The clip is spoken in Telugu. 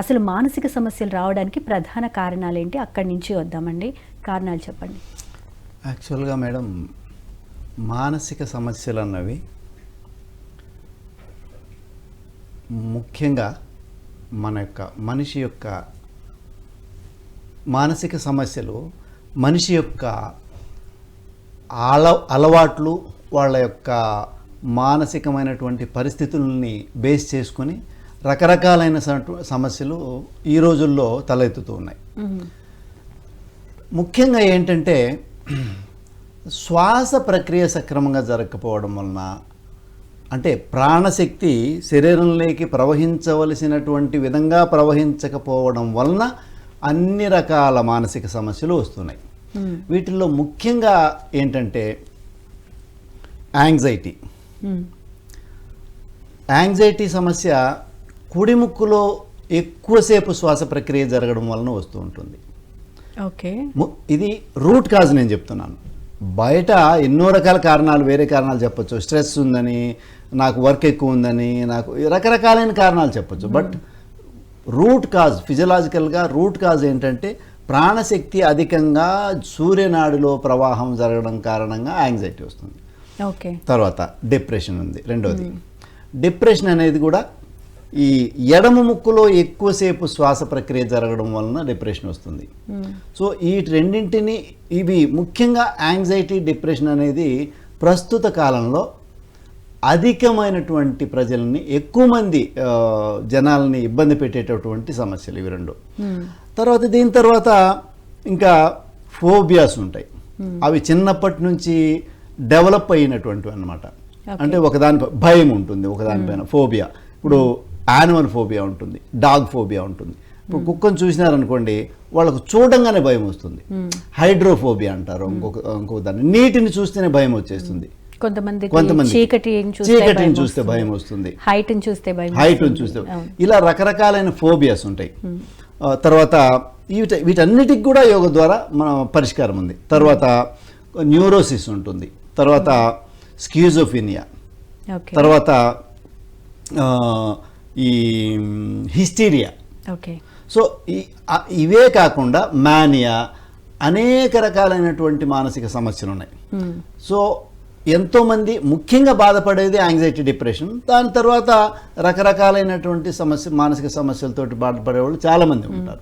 అసలు మానసిక సమస్యలు రావడానికి ప్రధాన కారణాలు ఏంటి అక్కడి నుంచి వద్దామండి. కారణాలు చెప్పండి. యాక్చువల్గా మేడం మానసిక సమస్యలు అన్నవి ముఖ్యంగా మన యొక్క మనిషి యొక్క మానసిక సమస్యలు మనిషి యొక్క అల అలవాట్లు వాళ్ళ యొక్క మానసికమైనటువంటి పరిస్థితుల్ని బేస్ చేసుకొని రకరకాలైన సమస్యలు ఈ రోజుల్లో తలెత్తుతూ ఉన్నాయి. ముఖ్యంగా ఏంటంటే శ్వాస ప్రక్రియ సక్రమంగా జరగకపోవడం వలన అంటే ప్రాణశక్తి శరీరంలోకి ప్రవహించవలసినటువంటి విధంగా ప్రవహించకపోవడం వలన అన్ని రకాల మానసిక సమస్యలు వస్తున్నాయి. వీటిల్లో ముఖ్యంగా ఏంటంటే యాంగ్జైటీ. యాంగ్జైటీ సమస్య కుడి ముక్కులో ఎక్కువసేపు శ్వాస ప్రక్రియ జరగడం వలన వస్తూ ఉంటుంది. ఓకే. ఇది రూట్ కాజ్ నేను చెప్తున్నాను. బయట ఎన్నో రకాల కారణాలు వేరే కారణాలు చెప్పొచ్చు. స్ట్రెస్ ఉందని నాకు వర్క్ ఎక్కువ ఉందని నాకు రకరకాలైన కారణాలు చెప్పొచ్చు. బట్ రూట్ కాజ్ ఫిజియలాజికల్గా రూట్ కాజ్ ఏంటంటే ప్రాణశక్తి అధికంగా సూర్యనాడిలో ప్రవాహం జరగడం కారణంగా యాంగ్జైటీ వస్తుంది. ఓకే. తర్వాత డిప్రెషన్ ఉంది రెండోది. డిప్రెషన్ అనేది కూడా ఈ ఎడమ ముక్కులో ఎక్కువసేపు శ్వాస ప్రక్రియ జరగడం వలన డిప్రెషన్ వస్తుంది. సో ఈ రెండింటిని ఇవి ముఖ్యంగా యాంగ్జైటీ డిప్రెషన్ అనేది ప్రస్తుత కాలంలో అధికమైనటువంటి ప్రజల్ని ఎక్కువ మంది జనాల్ని ఇబ్బంది పెట్టేటటువంటి సమస్యలు ఇవి రెండు. తర్వాత దీని తర్వాత ఇంకా ఫోబియాస్ ఉంటాయి. అవి చిన్నప్పటి నుంచి డెవలప్ అయినటువంటివి అన్నమాట. అంటే ఒకదాని భయం ఉంటుంది ఒకదానిపైన ఫోబియా. ఇప్పుడు యానిమల్ ఫోబియా ఉంటుంది డాగ్ ఫోబియా ఉంటుంది. ఇప్పుడు కుక్కను చూసినారనుకోండి వాళ్ళకు చూడంగానే భయం వస్తుంది. హైడ్రోఫోబియా అంటారు ఇంకొక ఇంకొక దాన్ని. నీటిని చూస్తేనే భయం వచ్చేస్తుంది. కొంతమంది కొంతమంది చీకటిని భయం చూస్తే వస్తుంది. భయం వస్తుంది. హైట్ చూస్తే భయం హైట్. చూస్తే. ఇలా రకరకాలైన ఫోబియాస్ ఉంటాయి. తర్వాత వీట వీటన్నిటికి కూడా యోగ ద్వారా మన పరిష్కారం ఉంది. తర్వాత న్యూరోసిస్ ఉంటుంది. తర్వాత స్క్యూజోఫినియా ఓకే. తర్వాత ఈ హిస్టీరియా ఓకే సో ఇవే కాకుండా మానియా అనేక రకాలైనటువంటి మానసిక సమస్యలు ఉన్నాయి. సో ఎంతోమంది ముఖ్యంగా బాధపడేది యాంగ్జైటీ డిప్రెషన్ దాని తర్వాత రకరకాలైనటువంటి సమస్య మానసిక సమస్యలతోటి బాధపడే వాళ్ళు చాలామంది ఉంటారు.